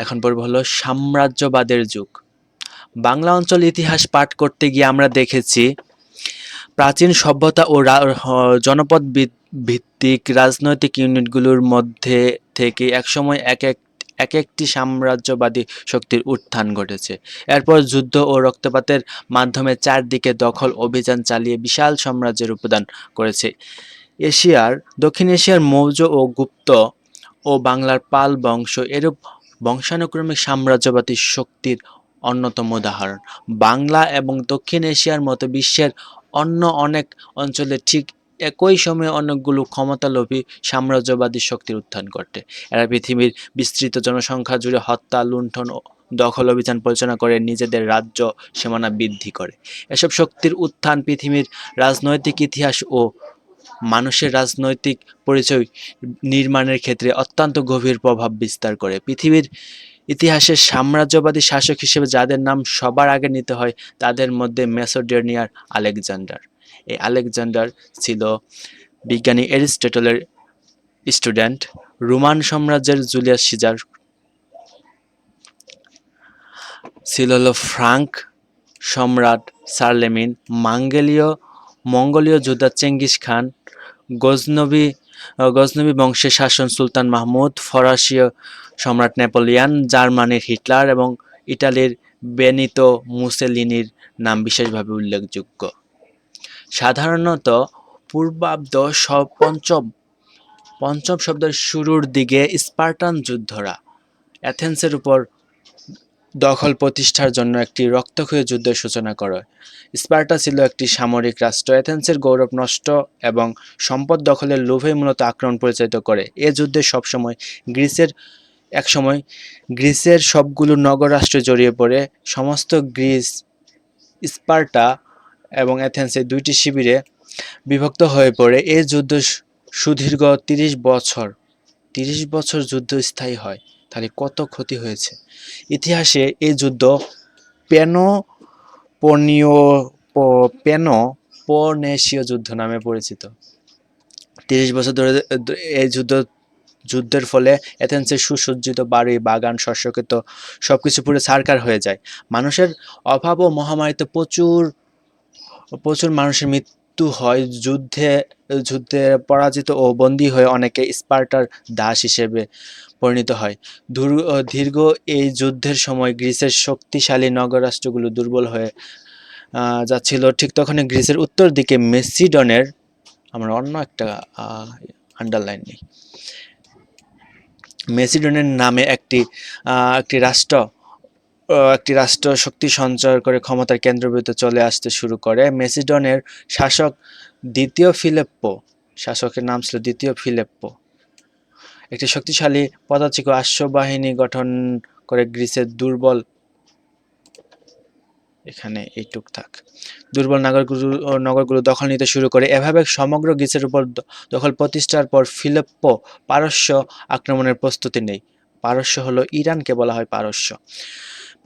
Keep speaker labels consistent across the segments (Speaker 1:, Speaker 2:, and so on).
Speaker 1: এখন পর্ব হলো সাম্রাজ্যবাদের যুগ। বাংলা অঞ্চল ইতিহাস পাঠ করতে গিয়ে আমরা দেখেছি, প্রাচীন সভ্যতা ও জনপদ ভিত- ভিত্তিক রাজনৈতিক ইউনিটগুলোর মধ্যে থেকে একসময় এক এক এক একটি সাম্রাজ্যবাদী শক্তির উত্থান ঘটেছে। এরপর যুদ্ধ ও রক্তপাতের মাধ্যমে চারদিকে দখল অভিযান চালিয়ে বিশাল সাম্রাজ্যের উপাদান করেছে। এশিয়ার দক্ষিণ এশিয়ার মৌর্য ও গুপ্ত ও বাংলার পাল বংশ এরূপ বংশানুক্রমিক সাম্রাজ্যবাদী শক্তির অন্যতম উদাহরণ। বাংলা এবং দক্ষিণ এশিয়ার মতো বিশ্বের অন্য অনেক অঞ্চলে ঠিক একই সময়ে অনেকগুলো ক্ষমতালোভী সাম্রাজ্যবাদী শক্তির উত্থান ঘটে। এরা পৃথিবীর বিস্তৃত জনসংখ্যা জুড়ে হত্যা, লুণ্ঠন ও দখল অভিযান পরিচালনা করে, নিজেদের রাজ্য সীমানা বৃদ্ধি করে। এসব শক্তির উত্থান পৃথিবীর রাজনৈতিক ইতিহাস ও মানুষের রাজনৈতিক পরিচয় নির্মাণের ক্ষেত্রে অত্যন্ত গভীর প্রভাব বিস্তার করে। পৃথিবীর ইতিহাসে সাম্রাজ্যবাদী শাসক হিসেবে যাদের নাম সবার আগে নিতে হয়, তাদের মধ্যে মেসোডেনিয়ার আলেকজান্ডার। এই আলেকজান্ডার ছিল বিজ্ঞানী এরিস্টটলের স্টুডেন্ট, রোমান সাম্রাজ্যের জুলিয়াস সিজার। ছিল হলো ফ্রাঙ্ক সম্রাট সার্লেমিন, মাঙ্গেলীয়, মঙ্গোলীয় যোদ্ধা চেঙ্গিস খান গজনবী গজনবী বংশের শাসন সুলতান মাহমুদ ফরাসীয় সম্রাট নেপোলিয়ান, জার্মানির হিটলার এবং ইটালির বেনিতো মুসেলিনির নাম বিশেষভাবে উল্লেখযোগ্য। সাধারণত পূর্বাব্দ পঞ্চম পঞ্চম শব্দের শুরুর দিকে স্পার্টান যুদ্ধরা অ্যাথেন্সের উপর দখল প্রতিষ্ঠার জন্য একটি রক্তক্ষয়ী যুদ্ধের সূচনা করে। স্পার্টা ছিল একটি সামরিক রাষ্ট্র। অ্যাথেন্সের গৌরব নষ্ট এবং সম্পদ দখলের লোভে মূলত আক্রমণ পরিচালিত করে। এ যুদ্ধে সবসময় গ্রিসের, একসময় গ্রিসের সবগুলো নগররাষ্ট্রে জড়িয়ে পড়ে। সমস্ত গ্রিস, স্পার্টা এবং অ্যাথেন্সের দুইটি শিবিরে বিভক্ত হয়ে পড়ে। এই যুদ্ধ সুদীর্ঘ তিরিশ বছর তিরিশ বছর যুদ্ধ স্থায়ী হয়। তাহলে কত ক্ষতি হয়েছে? ইতিহাসে এই যুদ্ধ পেনো পনীয় পেনো পনেশীয় যুদ্ধ নামে পরিচিত। তিরিশ বছর ধরে এই যুদ্ধ, যুদ্ধের ফলে এথেন্সের সুসজ্জিত বাড়ি, বাগান শস্যক্ষেত সবকিছু পুরো সারকার হয়ে যায়। মানুষের অভাব ও মহামারীতে প্রচুর প্রচুর মানুষের মৃত্যু হয় যুদ্ধে যুদ্ধে পরাজিত ও বন্দী হয়ে অনেকে স্পার্টার দাস হিসেবে পরিণত হয়। দুর- দীর্ঘ এই যুদ্ধের সময় গ্রিসের শক্তিশালী নগররাষ্ট্রগুলো দুর্বল হয়ে যাচ্ছিল। ঠিক তখনই গ্রিসের উত্তর দিকে মেসিডনের, আমরা অন্য একটা আন্ডারলাইন নেই। মেসিডনের নামে একটি একটি রাষ্ট্র একটি রাষ্ট্র শক্তি সঞ্চয় করে ক্ষমতার কেন্দ্রবিন্দুতে চলে আসতে শুরু করে। মেসিডনের শাসক দ্বিতীয় ফিলেপ্পো, শাসকের নাম ছিল দ্বিতীয় ফিলেপ্পো। একটি শক্তিশালী, পদাতিক ও আশ্বাবাহিনী গঠন করে গ্রিসের দুর্বল, এখানে এইটুক থাক দুর্বল নগরগুলো নগরগুলো দখল নিতে শুরু করে। এভাবে সমগ্র গ্রিসের উপর দখল প্রতিষ্ঠার পর ফিলিপ্পো পারস্য আক্রমণের প্রস্তুতি নেই। পারস্য হলো ইরানকে বলা হয় পারস্য।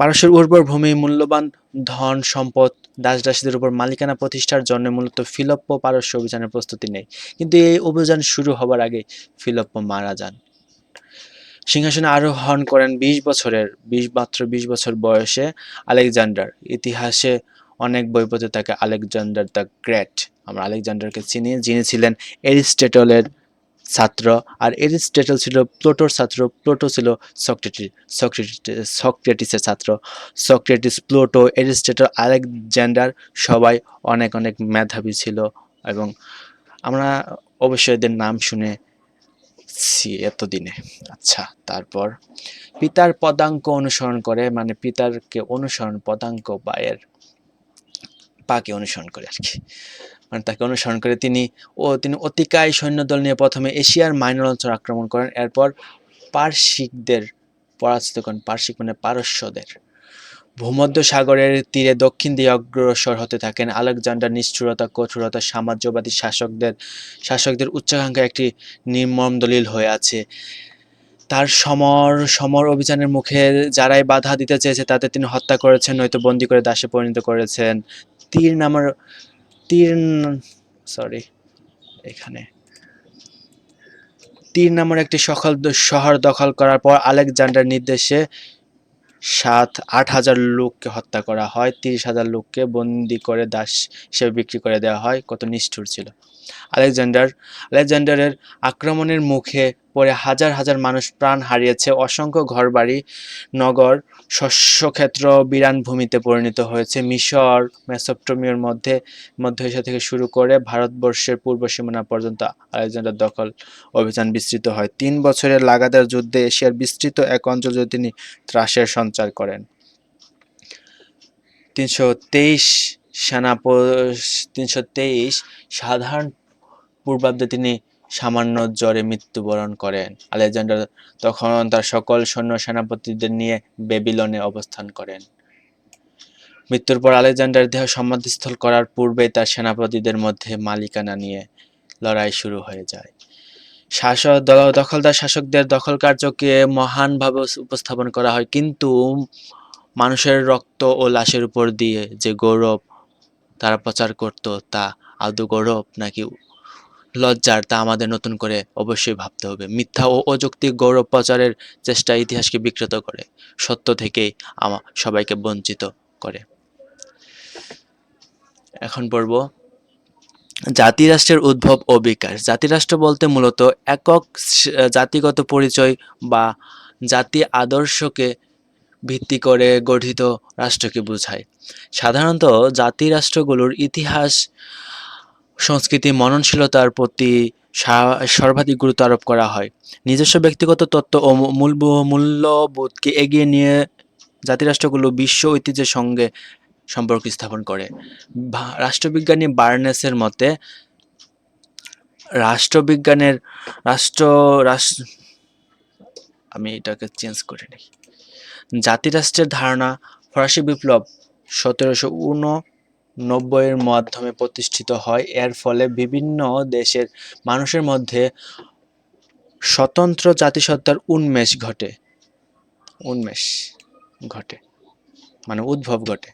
Speaker 1: পারস্যের উর্বর ভূমি, মূল্যবান ধন, সম্পদ দাস দাসীদের উপর মালিকানা প্রতিষ্ঠার জন্য মূলত ফিলপ্প পারস্য অভিযানের প্রস্তুতি নেয় কিন্তু এই অভিযান শুরু হবার আগে ফিলপ্প মারা যান। সিংহাসনে আরোহণ করেন বিশ বছরের, বিশ, মাত্র বিশ বছর বয়সে আলেকজান্ডার। ইতিহাসে অনেক বই পড়তে থাকে আলেকজান্ডার দ্য গ্রেট, আমরা আলেকজান্ডারকে চিনি, যিনি ছিলেন এরিস্টেটলের ছাত্র আর এরিস্টেটল ছিল, প্লোটোর ছাত্র, প্লোটো ছিল সক্রেটিস সক্রেটিস, সক্রেটিসের ছাত্র। সক্রেটিস, প্লোটো, এরিস্টেটল, আলেকজান্ডার সবাই অনেক অনেক মেধাবী ছিল এবং আমরা অবশ্যই এদের নাম শুনে ছি এতদিনে। আচ্ছা তারপর পিতার পদাঙ্ক অনুসরণ করে মানে পিতারকে অনুসরণ, পদাঙ্ক বা এর পাকে অনুসরণ করে আর কি। মানে তাকে অনুসরণ করে তিনি ও তিনি অতিকায় সৈন্যদল নিয়ে প্রথমে এশিয়ার মাইনর অঞ্চল আক্রমণ করেন। এরপর পার্শিকদের পরাজিত করেন। পার্শিক মানে পারস্যদের। ভূমধ্য সাগরের তীরে দক্ষিণ দিয়ে অগ্রসর হতে থাকেন। আলেকজান্ডার নিষ্ঠুরতা, কঠোরতা, সাম্রাজ্যবাদী শাসকদের শাসকদের উচ্চাকাঙ্ক্ষা একটি নির্মম দলিল হয়ে আছে। তার সমর সমর অভিযানের মুখে যারাই বাধা দিতে চেয়েছে তাদের তিনি হত্যা করেছেন, নয়তো বন্দি করে দাসে পরিণত করেছেন। তীর নামার তীর সরি এখানে। তীর নামের একটি সকাল শহর দখল করার পর আলেকজান্ডার নির্দেশে সাত, আট হাজার লোককে হত্যা করা হয়। তিরিশ হাজার লোককে বন্দি করে দাস হিসেবে বিক্রি করে দেওয়া হয়। কত নিষ্ঠুর ছিল। আলেকজান্ডার, আলেকজান্ডারের আক্রমণের মুখে পড়ে হাজার হাজার মানুষ প্রাণ হারিয়েছে। অসংখ্য ঘরবাড়ি, নগর, শস্যক্ষেত্র, বিরান ভূমিতে পরিণত হয়েছে। মিশর, মেসোপটেমিয়ার মধ্যে, মধ্য এশিয়া থেকে শুরু করে ভারতবর্ষের পূর্ব সীমানা পর্যন্ত আলেকজান্ডার দখল অভিযান বিস্তৃত হয়। তিন বছরের লাগাতার যুদ্ধে এশিয়ার বিস্তৃত এক অঞ্চল জুড়ে তিনি ত্রাসের সঞ্চার করেন। তিনশো তেইশ সেনা তিনশো তেইশ সাধারণ পূর্বাব্দে তিনি সামান্য জ্বরে মৃত্যুবরণ করেন। আলেকজান্ডার তখন তার সকল সৈন্য সেনাপতিদের নিয়ে বেবিলনে অবস্থান করেন। মৃত্যুর পর আলেকজান্ডার দেহ সমাধিস্থল করার পূর্বে তার সেনাপতিদের মধ্যে মালিকানা নিয়ে লড়াই শুরু হয়ে যায়। শাসক দল, দখলদার শাসকদের দখল কার্যকে মহানভাবে উপস্থাপন করা হয়, কিন্তু মানুষের রক্ত ও লাশের উপর দিয়ে যে গৌরব তারা প্রচার করত, তা আদৌ গৌরব নাকি লজ্জার তা আমাদের নতুন করে অবশ্যই ভাবতে হবে। মিথ্যা ও অযৌক্তিক গৌরব প্রচারের চেষ্টা ইতিহাসকে বিকৃত করে, সত্য থেকেই আমা, সবাইকে বঞ্চিত করে। এখন পড়ব জাতিরাষ্ট্রের উদ্ভব ও বিকাশ। জাতিরাষ্ট্র বলতে মূলত একক জাতিগত পরিচয় বা জাতি আদর্শকে ভিত্তি করে গঠিত রাষ্ট্রকে বোঝায়। সাধারণত জাতিরাষ্ট্রগুলোর ইতিহাস সংস্কৃতি, মননশীলতার প্রতি সর্বাধিক গুরুত্ব আরোপ করা হয়। নিজস্ব ব্যক্তিগত তত্ত্ব ও মূল মূল্যবোধকে এগিয়ে নিয়ে জাতিরাষ্ট্রগুলো বিশ্ব ঐতিহ্যের সঙ্গে সম্পর্ক স্থাপন করে। রাষ্ট্রবিজ্ঞানী বার্নেসের মতে, রাষ্ট্রবিজ্ঞানের রাষ্ট্র রাষ্ট্র আমি এটাকে চেঞ্জ করে নিই। জাতিরাষ্ট্রের ধারণা, ফরাসি বিপ্লব সতেরোশো নব্বইয়ের মাধ্যমে প্রতিষ্ঠিত হয়। এর ফলে বিভিন্ন দেশের মানুষের মধ্যে স্বতন্ত্র জাতিসত্তার উন্মেষ ঘটে। উন্মেষ ঘটে মানে উদ্ভব ঘটে।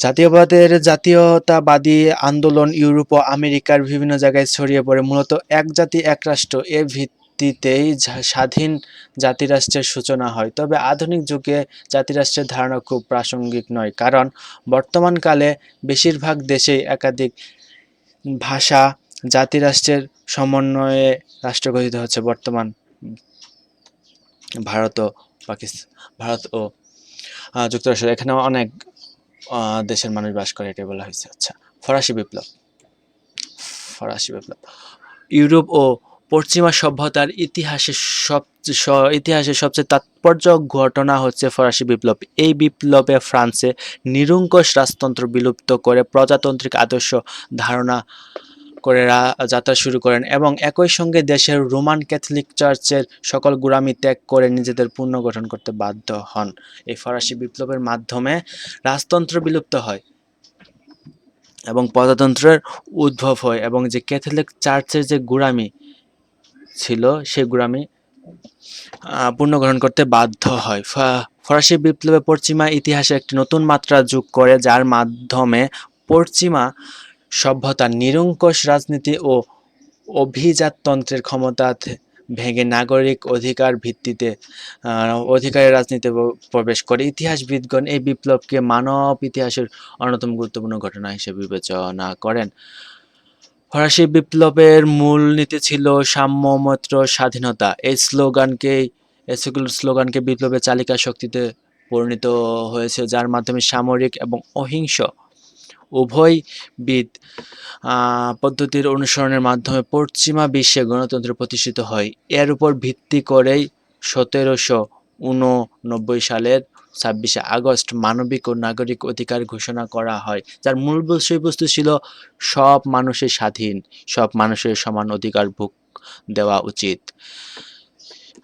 Speaker 1: জাতীয়বাদের জাতীয়তাবাদী আন্দোলন ইউরোপ ও আমেরিকার বিভিন্ন জায়গায় ছড়িয়ে পড়ে। মূলত এক জাতি, এক রাষ্ট্র। এর ভিত্তিতেই স্বাধীন জাতিরাষ্ট্রের সূচনা হয়। তবে আধুনিক যুগে জাতিরাষ্ট্রের ধারণা খুব প্রাসঙ্গিক নয়, কারণ বর্তমানকালে বেশিরভাগ দেশেই একাধিক ভাষা জাতিরাষ্ট্রের সমন্বয়ে রাষ্ট্র গঠিত হচ্ছে। বর্তমান ভারত ও পাকিস্তান ভারত ও যুক্তরাষ্ট্র, এখানে অনেক দেশের মানুষ বাস করে, এটাই বলা হয়েছে। আচ্ছা ফরাসি বিপ্লব। ফরাসি বিপ্লব। ইউরোপ ও পশ্চিমা সভ্যতার ইতিহাসে সব ইতিহাসের সবচেয়ে তাৎপর্য ঘটনা হচ্ছে ফরাসি বিপ্লব। এই বিপ্লবে ফ্রান্সে নিরঙ্কুশ রাজতন্ত্র বিলুপ্ত করে প্রজাতান্ত্রিক আদর্শ ধারণা করে যাত্রা শুরু করেন এবং একই সঙ্গে দেশের রোমান ক্যাথলিক চার্চের সকল গুরামি ত্যাগ করে নিজেদের পুনর্গঠন করতে বাধ্য হন। এই ফরাসি বিপ্লবের মাধ্যমে রাজতন্ত্র বিলুপ্ত হয় এবং প্রজাতন্ত্রের উদ্ভব হয় এবং যে ক্যাথলিক চার্চের যে গুরামি ছিল সে গুরামি পুনর্গ্রহণ করতে বাধ্য হয়। ফরাসি বিপ্লবে পশ্চিমা ইতিহাসে একটি নতুন মাত্রা যোগ করে, যার মাধ্যমে পশ্চিমা সভ্যতা, নিরঙ্কুশ রাজনীতি ও অভিজাততন্ত্রের ক্ষমতা ভেঙে নাগরিক অধিকার ভিত্তিতে অধিকারের রাজনীতিতে প্রবেশ করে। ইতিহাসবিদগণ এই বিপ্লবকে মানব ইতিহাসের অন্যতম গুরুত্বপূর্ণ ঘটনা হিসেবে বিবেচনা করেন। ফরাসি বিপ্লবের মূল নীতি ছিল সাম্যমত্র স্বাধীনতা। এই স্লোগানকে এই স্লোগানকে বিপ্লবের চালিকা শক্তিতে পরিণত হয়েছে, যার মাধ্যমে সামরিক এবং অহিংস উভয়বিদ পদ্ধতির অনুসরণের মাধ্যমে পশ্চিমা বিশ্বে গণতন্ত্র প্রতিষ্ঠিত হয়। এর উপর ভিত্তি করেই সতেরোশো উননব্বই সালের ছাব্বিশে আগস্ট মানবিক ও নাগরিক অধিকার ঘোষণা করা হয়, যার মূল বিষয়বস্তু ছিল সব মানুষের স্বাধীন, সব মানুষের সমান অধিকার ভোগ দেওয়া উচিত।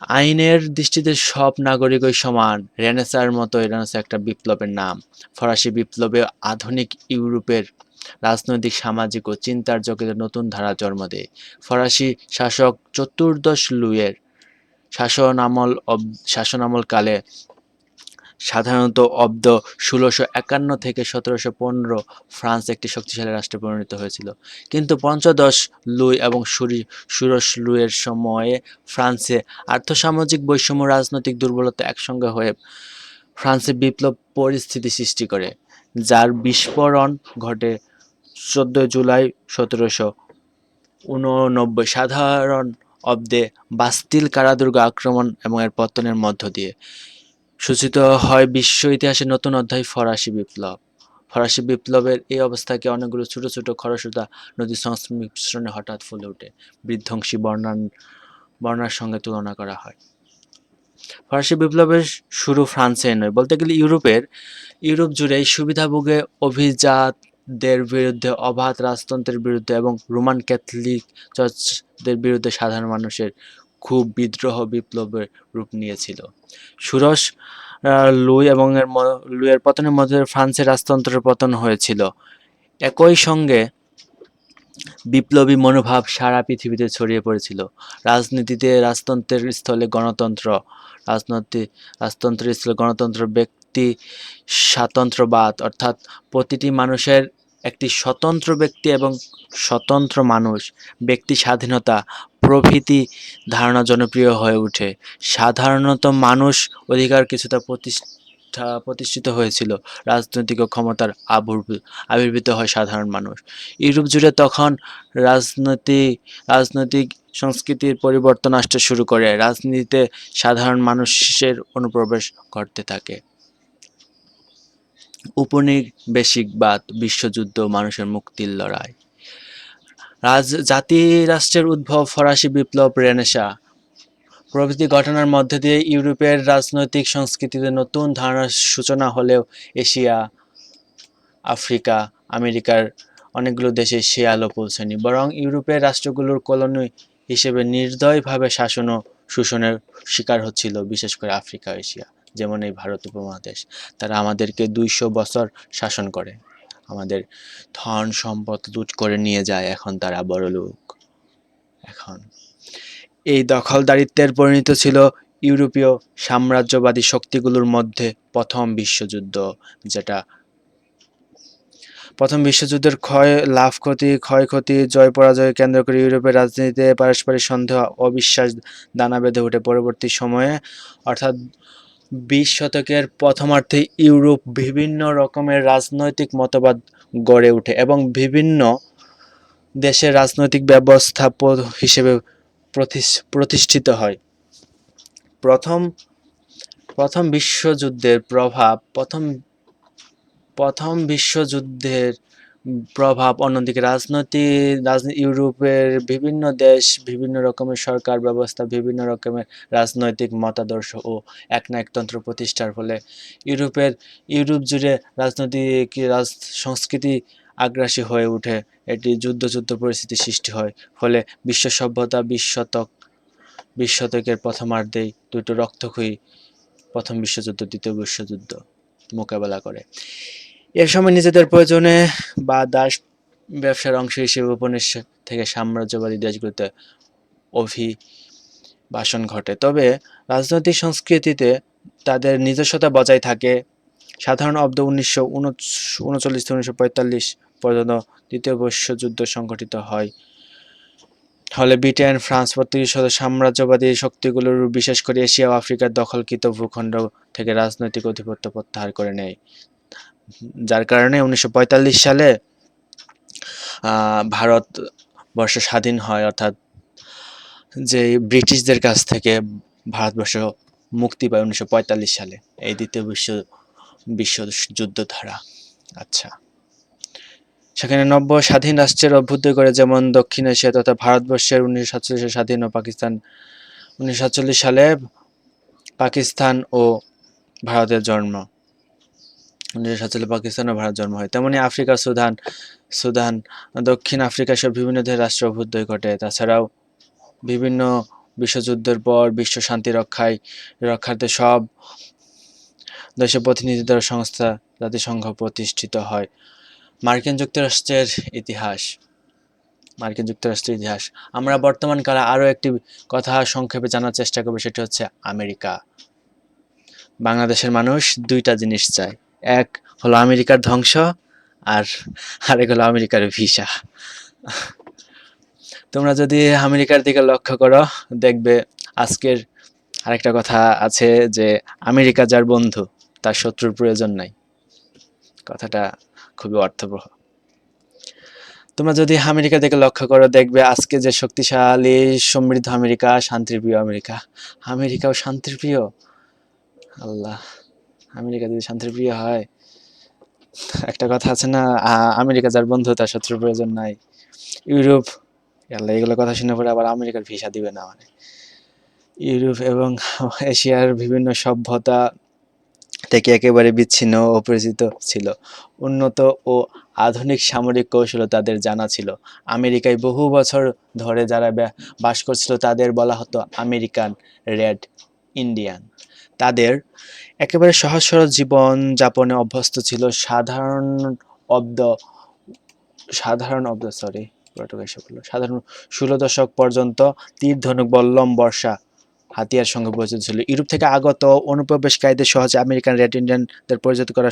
Speaker 1: আইনের দৃষ্টিতে সব নাগরিকই সমান, রেনেসার মতো রেনেসা একটা বিপ্লবের নাম। ফরাসি বিপ্লবে আধুনিক ইউরোপের রাজনৈতিক, সামাজিক ও চিন্তার জগতে নতুন ধারা জন্ম দেয়। ফরাসি শাসক চতুর্দশ লুইয়ের শাসন আমল শাসন আমল কালে সাধারণত অব্দ ষোলোশো একান্ন থেকে সতেরোশো পনেরো ফ্রান্স একটি শক্তিশালী রাষ্ট্রে পরিণত হয়েছিল। কিন্তু পঞ্চদশ লুই এবং সুরি- ষোড়শ লুইয়ের সময়ে ফ্রান্সে আর্থসামাজিক বৈষম্য, রাজনৈতিক দুর্বলতা একসঙ্গে হয়ে ফ্রান্সে বিপ্লব পরিস্থিতি সৃষ্টি করে, যার বিস্ফোরণ ঘটে চোদ্দোই জুলাই সতেরোশো উননব্বই। সাধারণ অব্দে বাস্তিল কারাদুর্গ আক্রমণ এবং এর পতনের মধ্য দিয়ে। সূচিত হয় বিশ্ব ইতিহাসে নতুন অধ্যায় ফরাসি বিপ্লব। ফরাসি বিপ্লবের এই অবস্থাকে অনেকগুলো ছোট ছোট খরস্রোতা নদীর সংমিশ্রণে হঠাৎ ফুলে ওঠে। বিধ্বংসী বর্ণান, বর্ণার সঙ্গে তুলনা করা হয়। ফরাসি বিপ্লবের শুরু ফ্রান্সে নয়, বলতে গেলে ইউরোপের, ইউরোপ জুড়ে সুবিধাভোগে সুবিধাভোগে অভিজাতদের বিরুদ্ধে অবাধ রাজতন্ত্রের বিরুদ্ধে এবং রোমান ক্যাথলিক চার্চদের বিরুদ্ধে সাধারণ মানুষের খুব বিদ্রোহ বিপ্লবের রূপ নিয়েছিল। আহ, লুই এবং এর লুইয়ের পতনের মধ্যে ফ্রান্সের রাজতন্ত্রের পতন হয়েছিল। একই সঙ্গে বিপ্লবী মনোভাব সারা পৃথিবীতে ছড়িয়ে পড়েছিল। রাজনীতিতে রাজতন্ত্রের স্থলে গণতন্ত্র রাজনৈতিক রাজতন্ত্রের স্থলে গণতন্ত্র ব্যক্তি স্বাতন্ত্র্যবাদ অর্থাৎ প্রতিটি মানুষের একটি স্বতন্ত্র ব্যক্তি এবং স্বতন্ত্র মানুষ, ব্যক্তি স্বাধীনতা প্রভৃতি ধারণা জনপ্রিয় হয়ে ওঠে সাধারণত মানুষ অধিকার কিছুটা প্রতিষ্ঠা, প্রতিষ্ঠিত হয়েছিল। রাজনৈতিক ক্ষমতার আবির্ভূ- আবির্ভূত হয় সাধারণ মানুষ। ইউরোপ জুড়ে তখন রাজনৈতিক রাজনৈতিক সংস্কৃতির পরিবর্তন আসতে শুরু করে। রাজনীতিতে সাধারণ মানুষের অনুপ্রবেশ ঘটতে থাকে। উপনিবেশিকবাদ বিশ্বযুদ্ধ মানুষের মুক্তির লড়াই। রাজ, জাতি রাষ্ট্রের উদ্ভব, ফরাসি বিপ্লব, রেনেসা। প্রভৃতি ঘটনার মধ্যে দিয়ে ইউরোপের রাজনৈতিক সংস্কৃতিতে নতুন ধারণার সূচনা হলেও এশিয়া, আফ্রিকা, আমেরিকার অনেকগুলো দেশে সে আলো পৌঁছেনি। বরং ইউরোপের রাষ্ট্রগুলোর কলোনি হিসেবে নির্দয়ভাবে শাসন ও শোষণের শিকার হচ্ছিল, বিশেষ করে আফ্রিকা এশিয়া। যেমন এই ভারত উপমহাদেশ, তারা আমাদেরকে দুইশো বছর শাসন করে। আমাদের ধন সম্পদ লুট করে নিয়ে যায় এখন তারা বড় লোক। এখন এই দখলদারিত্বের পরিণত ছিল ইউরোপীয় সাম্রাজ্যবাদী শক্তিগুলোর মধ্যে প্রথম বিশ্বযুদ্ধ, যেটা প্রথম বিশ্বযুদ্ধের ক্ষয়, লাভ ক্ষতি, ক্ষয়ক্ষতি, জয় পরাজয় কেন্দ্র করে ইউরোপের রাজনীতিতে পারস্পরিক সন্দেহ, অবিশ্বাস দানা বেঁধে ওঠে পরবর্তী সময়ে, অর্থাৎ বিশ শতকের প্রথমার্ধে ইউরোপ বিভিন্ন রকমের রাজনৈতিক মতবাদ গড়ে ওঠে এবং বিভিন্ন দেশের রাজনৈতিক ব্যবস্থা হিসেবে প্রতিষ্ঠিত হয়। প্রথম প্রথম বিশ্বযুদ্ধের প্রভাব, প্রথম প্রথম বিশ্বযুদ্ধের প্রভাব অন্যদিকে রাজনৈতিক রাজনীতি ইউরোপের বিভিন্ন দেশ, বিভিন্ন রকমের সরকার ব্যবস্থা, বিভিন্ন রকমের রাজনৈতিক মতাদর্শ ও একনায়কতন্ত্র প্রতিষ্ঠার ফলে ইউরোপের, ইউরোপ জুড়ে রাজনৈতিক রাজ, সংস্কৃতি আগ্রাসী হয়ে ওঠে এটি যুদ্ধ যুদ্ধ পরিস্থিতি সৃষ্টি হয়। ফলে বিশ্ব সভ্যতা বিশ শতক বিশ শতকের প্রথমার্ধেই দুটো রক্তক্ষয়ী প্রথম বিশ্বযুদ্ধ, দ্বিতীয় বিশ্বযুদ্ধ মোকাবেলা করে। এর সময় নিজেদের প্রয়োজনে বা দাস ব্যবসার অংশ হিসেবে উপনিবেশ থেকে সাম্রাজ্যবাদী দেশগুলোতে অভিবাসন ঘটে। তবে রাজনৈতিক সংস্কৃতিতে তাদের নিজস্বতা বজায় থাকে। সাধারণ অব্দ উনিশশো উনচল্লিশ থেকে উনিশশো পঁয়তাল্লিশ পর্যন্ত দ্বিতীয় বিশ্বযুদ্ধ সংঘটিত হয়। ফলে ব্রিটেন, ফ্রান্স সহ সাম্রাজ্যবাদী শক্তিগুলোর বিশেষ করে এশিয়া ও আফ্রিকার দখলকৃত ভূখণ্ড থেকে রাজনৈতিক আধিপত্য প্রত্যাহার করে নেয়। যার কারণে উনিশশো পঁয়তাল্লিশ সালে ভারত বর্ষ স্বাধীন হয়। অর্থাৎ যে ব্রিটিশদের কাছ থেকে ভারতবর্ষ মুক্তি পায় উনিশশো পঁয়তাল্লিশ সালে। এই দ্বিতীয় বিশ্ব বিশ্বযুদ্ধ ধারা আচ্ছা। সেখানে নব্য স্বাধীন রাষ্ট্রের অভ্যুদয় করে যেমন দক্ষিণ এশিয়া তথা ভারতবর্ষের উনিশশো সাতচল্লিশে স্বাধীন ও পাকিস্তান, উনিশশো সাতচল্লিশ সালে পাকিস্তান ও ভারতের জন্ম। উনিশশো সাতচল্লিশ ভারত জন্ম হয়। তেমনি আফ্রিকা, সুদান সুদান, দক্ষিণ আফ্রিকা সব বিভিন্ন দেশের রাষ্ট্র অভ্যুদয় ঘটে। তাছাড়াও বিভিন্ন বিশ্বযুদ্ধের পর বিশ্ব শান্তি রক্ষায় রক্ষার্থে সব দেশে প্রতিনিধি দ্বারা সংস্থা জাতিসংঘ প্রতিষ্ঠিত হয়। মার্কিন যুক্তরাষ্ট্রের ইতিহাস। মার্কিন যুক্তরাষ্ট্রের ইতিহাস। আমরা বর্তমান কালে আরও একটি কথা সংক্ষেপে জানার চেষ্টা করব, সেটি হচ্ছে আমেরিকা। বাংলাদেশের মানুষ দুইটা জিনিস চায়। এক হলো আমেরিকার ধ্বংস আর আরেক হলো আমেরিকার ভিসা। তোমরা যদি আমেরিকার দিকে লক্ষ্য করো, দেখবে আজকের আরেকটা কথা আছে যে আমেরিকা যার বন্ধু, তার শত্রুর প্রয়োজন নাই। কথাটা খুবই অর্থবহ। তোমরা যদি আমেরিকা দিকে লক্ষ্য করো, দেখবে আজকে যে শক্তিশালী, সমৃদ্ধ আমেরিকা, শান্তির প্রিয় আমেরিকা। আমেরিকাও শান্তির প্রিয়। আল্লাহ। আমেরিকা যদি শান্তির প্রিয় হয়, একটা কথা আছে না আমেরিকা যার বন্ধু তার শত্রুর প্রয়োজন নাই। ইউরোপ, আল্লাহ এগুলো কথা শুনে পরে আবার আমেরিকার ভিসা দিবে না মানে। ইউরোপ এবং এশিয়ার বিভিন্ন সভ্যতা থেকে একেবারে বিচ্ছিন্ন অপরিচিত ছিল। উন্নত ও আধুনিক সামরিক কৌশল তাদের জানা ছিল। আমেরিকায় বহু বছর ধরে যারা বাস করছিল তাদের বলা হতো আমেরিকান রেড ইন্ডিয়ান। তাদের একেবারে সহজ সরল জীবন যাপনে অভ্যস্ত ছিল সাধারণ অব্দ সাধারণ অব্দ সরি সাধারণ ষোলো দশক পর্যন্ত তীর, ধনুক, বল্লম, বর্ষা হাতিয়ার সঙ্গে পরিচিত ছিল। ইউরোপ থেকে আগত অনুপ্রবেশকারীদের সহজে আমেরিকান রেড ইন্ডিয়ানদের পরিচিত করা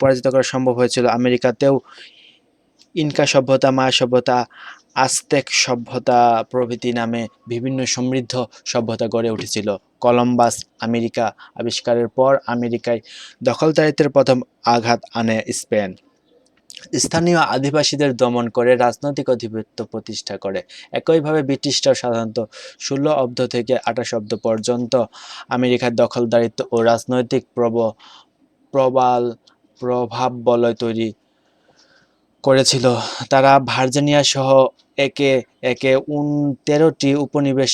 Speaker 1: পরাজিত করা সম্ভব হয়েছিল। আমেরিকাতেও ইনকা সভ্যতা মায়া সভ্যতা আস্তেক সভ্যতা প্রভৃতি নামে বিভিন্ন সমৃদ্ধ সভ্যতা গড়ে উঠেছিল। কলম্বাস, আমেরিকা আবিষ্কারের পর আমেরিকায় দখলদারিত্বের প্রথম আঘাত আনে স্পেন। স্থানীয় আদিবাসীদের দমন করে রাজনৈতিক আধিপত্য প্রতিষ্ঠা করে। একইভাবে ব্রিটিশরাও সাধারণত ষোলো অব্দ থেকে আঠাশ অব্দ পর্যন্ত আমেরিকার দখলদারিত্ব ও রাজনৈতিক প্রব, প্রবাল প্রভাব বলয় তৈরি করেছিল। তারা ভার্জিনিয়া সহ একে একে উন তেরোটি উপনিবেশ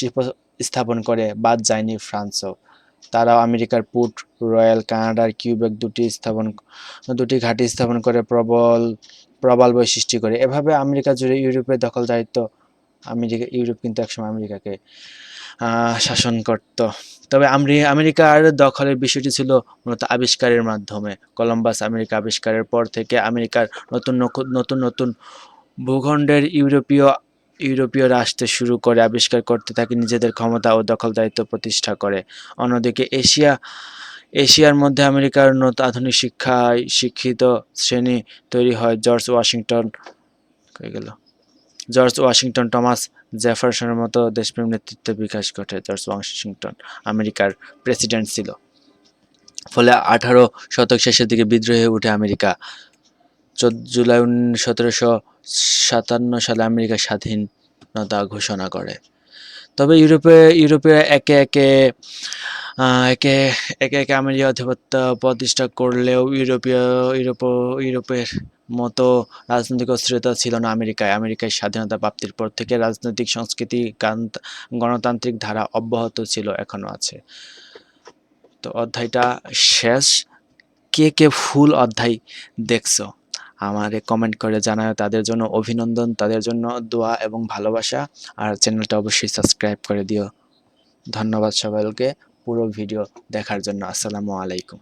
Speaker 1: স্থাপন করে, বাদ যায়নি ফ্রান্সও। তারাও আমেরিকার পুট, রয়্যাল কানাডার কিউবেক দুটি স্থাপন, দুটি ঘাঁটি স্থাপন করে প্রবল প্রবল বই সৃষ্টি করে। এভাবে আমেরিকা জুড়ে ইউরোপের দখলদারিত্ব, আমেরিকা, ইউরোপ কিন্তু একসময় আমেরিকাকে শাসন করত। তবে আমরি- আমেরিকার দখলের বিষয়টি ছিল মূলত আবিষ্কারের মাধ্যমে। কলম্বাস আমেরিকা আবিষ্কারের পর থেকে আমেরিকার নতুন নতুন নতুন ভূখণ্ডের ইউরোপীয় ইউরোপীয়রা আসতে শুরু করে আবিষ্কার করতে থাকে নিজেদের ক্ষমতা ও দখল দায়িত্ব প্রতিষ্ঠা করে। অন্যদিকে এশিয়া, এশিয়ার মধ্যে আমেরিকার নতুন আধুনিক শিক্ষায় শিক্ষিত শ্রেণি তৈরি হয়। জর্জ ওয়াশিংটন, হয়ে গেল। জর্জ ওয়াশিংটন, টমাস জেফারসনের মতো দেশপ্রেম নেতৃত্বের বিকাশ ঘটে জর্জ ওয়াশিংটন, আমেরিকার প্রেসিডেন্ট ছিল। ফলে আঠারো শতক শেষের দিকে বিদ্রোহ হয়ে ওঠে আমেরিকা। চোদ্দ জুলাই সতেরোশো সাতান্ন সালে আমেরিকা স্বাধীনতা ঘোষণা করে। তবে ইউরোপে ইউরোপে একে একে একে একে একে আমেরিকা আধিপত্য প্রতিষ্ঠা করলেও ইউরোপীয়, ইউরোপ, ইউরোপের মতো রাজনৈতিক অস্থিরতা ছিল না আমেরিকায়। আমেরিকায় স্বাধীনতা প্রাপ্তির পর থেকে রাজনৈতিক সংস্কৃতি গণতান্ত্রিক ধারা অব্যাহত ছিল এখনও আছে। তো অধ্যায়টা শেষ। কে কে ফুল অধ্যায় দেখছ? আমারে কমেন্ট করে জানায় তাদের জন্য অভিনন্দন, তাদের জন্য দোয়া এবং ভালোবাসা। আর চ্যানেলটা অবশ্যই সাবস্ক্রাইব করে দিও। ধন্যবাদ সবাইকে পুরো ভিডিও দেখার জন্য। আসসালামু আলাইকুম।